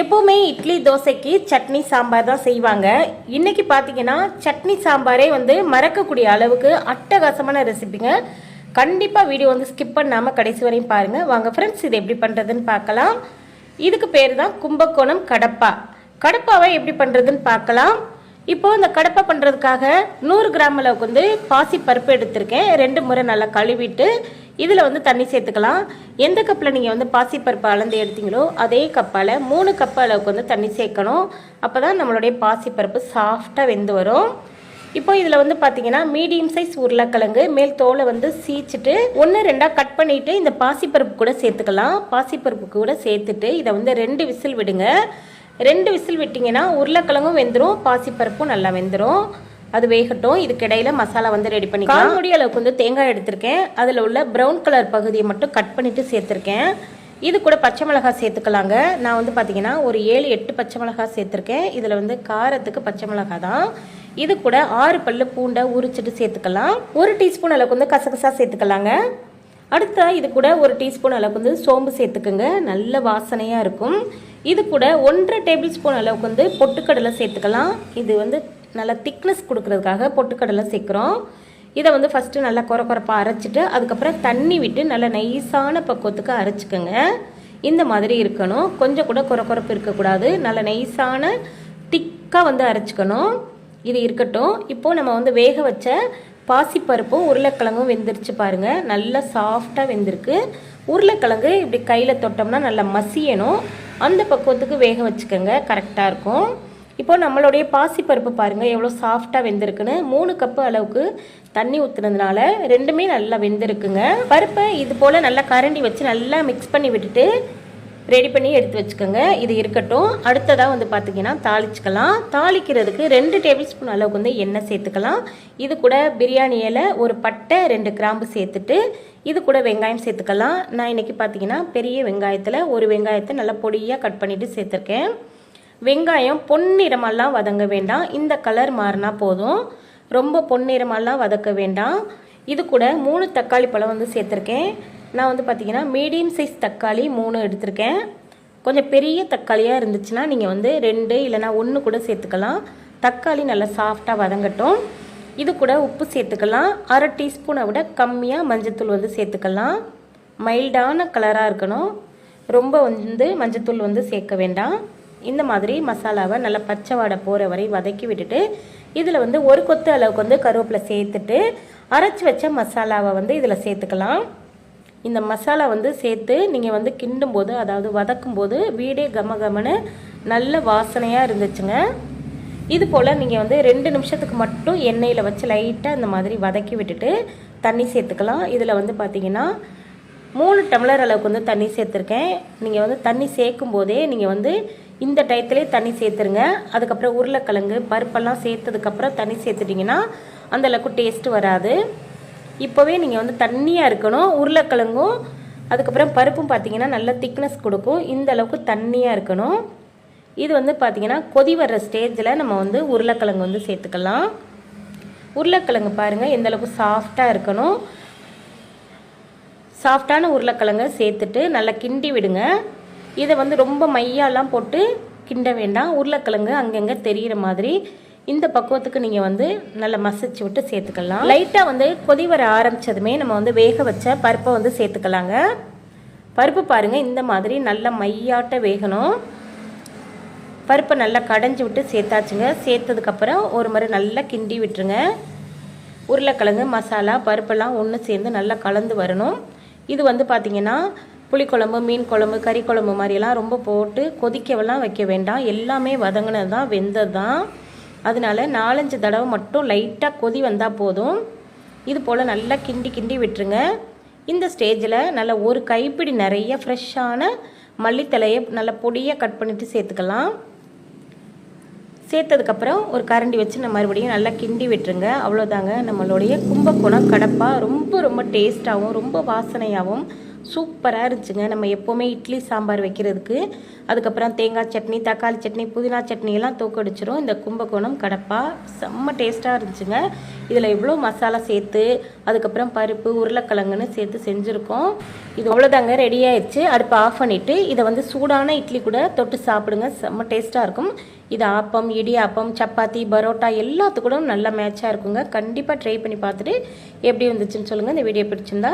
எப்போவுமே இட்லி தோசைக்கு சட்னி சாம்பார் தான் செய்வாங்க. இன்னைக்கு பார்த்தீங்கன்னா சட்னி சாம்பாரே வந்து மறக்கக்கூடிய அளவுக்கு அட்டகாசமான ரெசிபிங்க. கண்டிப்பாக வீடியோ வந்து ஸ்கிப் பண்ணாமல் கடைசி வரையும் பாருங்கள் வாங்க ஃப்ரெண்ட்ஸ் இது எப்படி பண்ணுறதுன்னு பார்க்கலாம். இதுக்கு பேர் தான் கும்பகோணம் கடப்பா. கடப்பாவை எப்படி பண்ணுறதுன்னு பார்க்கலாம். இப்போது இந்த கடப்பா பண்ணுறதுக்காக நூறு கிராம் அளவுக்கு வந்து பாசி பருப்பு எடுத்திருக்கேன். ரெண்டு முறை நல்லா கழுவிட்டு இதில் வந்து தண்ணி சேர்த்துக்கலாம். எந்த கப்பில் நீங்கள் வந்து பாசிப்பருப்பு அளந்து எடுத்தீங்களோ அதே கப்பால் மூணு கப் அளவுக்கு வந்து தண்ணி சேர்க்கணும். அப்போ தான் நம்மளுடைய பாசிப்பருப்பு சாஃப்டாக வெந்து வரும். இப்போ இதில் வந்து பார்த்தீங்கன்னா மீடியம் சைஸ் உருளைக்கிழங்கு மேல் தோலை வந்து சீச்சிட்டு ஒன்று ரெண்டாக கட் பண்ணிவிட்டு இந்த பாசிப்பருப்பு கூட சேர்த்துக்கலாம். பாசிப்பருப்பு கூட சேர்த்துட்டு இதை வந்து ரெண்டு விசில் விடுங்க. ரெண்டு விசில் விட்டிங்கன்னா உருளைக்கிழங்கும் வெந்துடும் பாசிப்பருப்பும் நல்லா வெந்துடும் அது வேகட்டும். இதுக்கு இடையில மசாலா வந்து ரெடி பண்ணிக்கலாம். கால் முடி அளவுக்கு வந்து தேங்காய் எடுத்திருக்கேன். அதில் உள்ள ப்ரௌன் கலர் பகுதியை மட்டும் கட் பண்ணிட்டு சேர்த்துருக்கேன். இது கூட பச்சை மிளகாய் சேர்த்துக்கலாங்க. நான் வந்து பார்த்தீங்கன்னா ஒரு ஏழு எட்டு பச்சை மிளகாய் சேர்த்துருக்கேன். இதில் வந்து காரத்துக்கு பச்சை மிளகாய் தான். இது கூட ஆறு பல்லு பூண்டை உரிச்சிட்டு சேர்த்துக்கலாம். ஒரு டீஸ்பூன் அளவுக்கு வந்து கசகசா சேர்த்துக்கலாங்க. அடுத்த இது கூட ஒரு டீஸ்பூன் அளவுக்கு வந்து சோம்பு சேர்த்துக்குங்க. நல்ல வாசனையாக இருக்கும். இது கூட ஒன்றரை டேபிள் ஸ்பூன் அளவுக்கு வந்து பொட்டுக்கடலை சேர்த்துக்கலாம். இது வந்து நல்லா திக்னஸ் கொடுக்கறதுக்காக பொட்டுக்கடலை சேர்க்குறோம். இதை வந்து ஃபஸ்ட்டு நல்லா குறை குறைப்பாக அரைச்சிட்டு அதுக்கப்புறம் தண்ணி விட்டு நல்லா நைஸான பக்குவத்துக்கு அரைச்சிக்கோங்க. இந்த மாதிரி இருக்கணும். கொஞ்சம் கூட குறை குறைப்பு இருக்கக்கூடாது. நல்ல நைஸான திக்காக வந்து அரைச்சிக்கணும். இது இருக்கட்டும். இப்போது நம்ம வந்து வேக வச்ச பாசிப்பருப்பும் உருளைக்கிழங்கும் வெந்துருச்சு பாருங்கள் நல்லா சாஃப்டாக வெந்திருக்கு. உருளைக்கிழங்கு இப்படி கையில் தொட்டோம்னா நல்லா மசியணும். அந்த பக்குவத்துக்கு வேக வச்சுக்கோங்க. கரெக்டாக இருக்கும். இப்போ நம்மளுடைய பாசிப்பருப்பு பாருங்கள் எவ்வளோ சாஃப்டாக வெந்திருக்குன்னு. மூணு கப்பு அளவுக்கு தண்ணி ஊற்றுனதுனால ரெண்டுமே நல்லா வெந்திருக்குங்க. பருப்பை இது போல் நல்லா கரண்டி வச்சு நல்லா மிக்ஸ் பண்ணி விட்டுட்டு ரெடி பண்ணி எடுத்து வச்சுக்கோங்க. இது இருக்கட்டும். அடுத்ததாக வந்து பார்த்தீங்கன்னா தாளிச்சுக்கலாம். தாளிக்கிறதுக்கு ரெண்டு டேபிள் ஸ்பூன் அளவுக்கு வந்து எண்ணெய் சேர்த்துக்கலாம். இது கூட பிரியாணி இலை ஒரு பட்டை ரெண்டு கிராம்பு சேர்த்துட்டு இது கூட வெங்காயம் சேர்த்துக்கலாம். நான் இன்றைக்கி பார்த்தீங்கன்னா பெரிய வெங்காயத்தில் ஒரு வெங்காயத்தை நல்லா பொடியாக கட் பண்ணிவிட்டு சேர்த்துருக்கேன். வெங்காயம் பொன்னிறமெல்லாம் வதங்க வேண்டாம். இந்த கலர் மாறினா போதும். ரொம்ப பொன்னிறமெல்லாம் வதக்க வேண்டாம். இது கூட மூணு தக்காளி பழம் வந்து சேர்த்துருக்கேன். நான் வந்து பார்த்திங்கன்னா மீடியம் சைஸ் தக்காளி மூணு எடுத்திருக்கேன். கொஞ்சம் பெரிய தக்காளியாக இருந்துச்சுன்னா நீங்கள் வந்து ரெண்டு இல்லைனா ஒன்று கூட சேர்த்துக்கலாம். தக்காளி நல்லா சாஃப்டாக வதங்கட்டும். இது கூட உப்பு சேர்த்துக்கலாம். அரை டீஸ்பூனை விட கம்மியாக மஞ்சத்தூள் வந்து சேர்த்துக்கலாம். மைல்டான கலராக இருக்கணும். ரொம்ப வந்து மஞ்சத்தூள் வந்து சேர்க்க வேண்டாம். இந்த மாதிரி மசாலாவை நல்லா பச்சை வாடை போகிற வரை வதக்கி விட்டுட்டு இதில் வந்து ஒரு கொத்து அளவுக்கு வந்து கருவேப்பிலை சேர்த்துட்டு அரைச்சி வச்ச மசாலாவை வந்து இதில் சேர்த்துக்கலாம். இந்த மசாலா வந்து சேர்த்து நீங்கள் வந்து கிண்டும் போது அதாவது வதக்கும் போது வீடே கம கமனு நல்ல வாசனையாக இருந்துச்சுங்க. இது போல் நீங்கள் வந்து ரெண்டு நிமிஷத்துக்கு மட்டும் எண்ணெயில் வச்சு லைட்டாக இந்த மாதிரி வதக்கி விட்டுட்டு தண்ணி சேர்த்துக்கலாம். இதில் வந்து பார்த்தீங்கன்னா மூணு டம்ளர் அளவுக்கு வந்து தண்ணி சேர்த்துருக்கேன். நீங்கள் வந்து தண்ணி சேர்க்கும் போதே நீங்கள் வந்து இந்த டயத்துலேயே தண்ணி சேர்த்துருங்க. அதுக்கப்புறம் உருளைக்கிழங்கு பருப்பெல்லாம் சேர்த்ததுக்கப்புறம் தண்ணி சேர்த்துட்டிங்கன்னா அந்த அளவுக்கு டேஸ்ட்டு வராது. இப்போவே நீங்கள் வந்து தண்ணியாக இருக்கணும். உருளைக்கிழங்கும் அதுக்கப்புறம் பருப்பும் பார்த்தீங்கன்னா நல்ல திக்னஸ் கொடுக்கும். இந்த அளவுக்கு தண்ணியாக இருக்கணும். இது வந்து பார்த்திங்கன்னா கொதி வர்ற ஸ்டேஜில் நம்ம வந்து உருளைக்கிழங்கு வந்து சேர்த்துக்கலாம். உருளைக்கிழங்கு பாருங்கள் எந்த அளவுக்கு சாஃப்டாக இருக்கணும். சாஃப்டான உருளைக்கிழங்க சேர்த்துட்டு நல்லா கிண்டி விடுங்க. இதை வந்து ரொம்ப மையாலாம் போட்டு கிண்ட வேண்டாம். உருளைக்கிழங்கு அங்கங்கே தெரிகிற மாதிரி இந்த பக்குவத்துக்கு நீங்கள் வந்து நல்லா மசிச்சு விட்டு சேர்த்துக்கலாம். லைட்டாக வந்து கொதி வர ஆரம்பித்ததுமே நம்ம வந்து வேக வச்ச பருப்பை வந்து சேர்த்துக்கலாங்க. பருப்பு பாருங்கள் இந்த மாதிரி நல்லா மையாட்ட வேகணும். பருப்பை நல்லா கடைஞ்சி விட்டு சேர்த்தாச்சுங்க. சேர்த்ததுக்கப்புறம் ஒரு முறை நல்லா கிண்டி விட்டுருங்க. உருளைக்கிழங்கு மசாலா பருப்பெல்லாம் ஒன்று சேர்ந்து நல்லா கலந்து வரணும். இது வந்து பார்த்திங்கன்னா புளிக்குழம்பு மீன் குழம்பு கறி குழம்பு மாதிரியெல்லாம் ரொம்ப போட்டு கொதிக்கவெல்லாம் வைக்க வேண்டாம். எல்லாமே வதங்கினது தான் வெந்தது தான் அதனால நாலஞ்சு தடவை மட்டும் லைட்டாக கொதி வந்தால் போதும். இது போல் நல்லா கிண்டி கிண்டி விட்டுருங்க. இந்த ஸ்டேஜில் நல்லா ஒரு கைப்பிடி நிறைய ஃப்ரெஷ்ஷான மல்லித்தலையை நல்லா பொடியாக கட் பண்ணிவிட்டு சேர்த்துக்கலாம். சேர்த்ததுக்கப்புறம் ஒரு கரண்டி வச்சு நம்ம மறுபடியும் நல்லா கிண்டி விட்டுருங்க. அவ்வளோதாங்க நம்மளுடைய கும்பகோணம் கடப்பா ரொம்ப ரொம்ப டேஸ்ட்டாகவும் ரொம்ப வாசனையாகவும் சூப்பராக இருந்துச்சுங்க. நம்ம எப்போவுமே இட்லி சாம்பார் வைக்கிறதுக்கு. அதுக்கப்புறம் தேங்காய் சட்னி தக்காளி சட்னி புதினா சட்னி எல்லாம் தூக்கடிச்சிரும் இந்த கும்பகோணம் கடப்பா செம்ம டேஸ்ட்டாக இருந்துச்சுங்க. இதில் எவ்வளோ மசாலா சேர்த்து அதுக்கப்புறம் பருப்பு உருளைக்கிழங்குன்னு சேர்த்து செஞ்சுருக்கோம். இது அவ்வளோதாங்க ரெடி ஆயிடுச்சு. அடுப்பு ஆஃப் பண்ணிவிட்டு இதை வந்து சூடான இட்லி கூட தொட்டு சாப்பிடுங்க. செம்ம டேஸ்ட்டாக இருக்கும். இது ஆப்பம் இடியாப்பம் சப்பாத்தி பரோட்டா எல்லாத்துக்கூட நல்லா மேட்சாக இருக்குங்க. கண்டிப்பாக ட்ரை பண்ணி பார்த்துட்டு எப்படி வந்துச்சுன்னு சொல்லுங்கள் இந்த வீடியோ பிடிச்சிருந்தா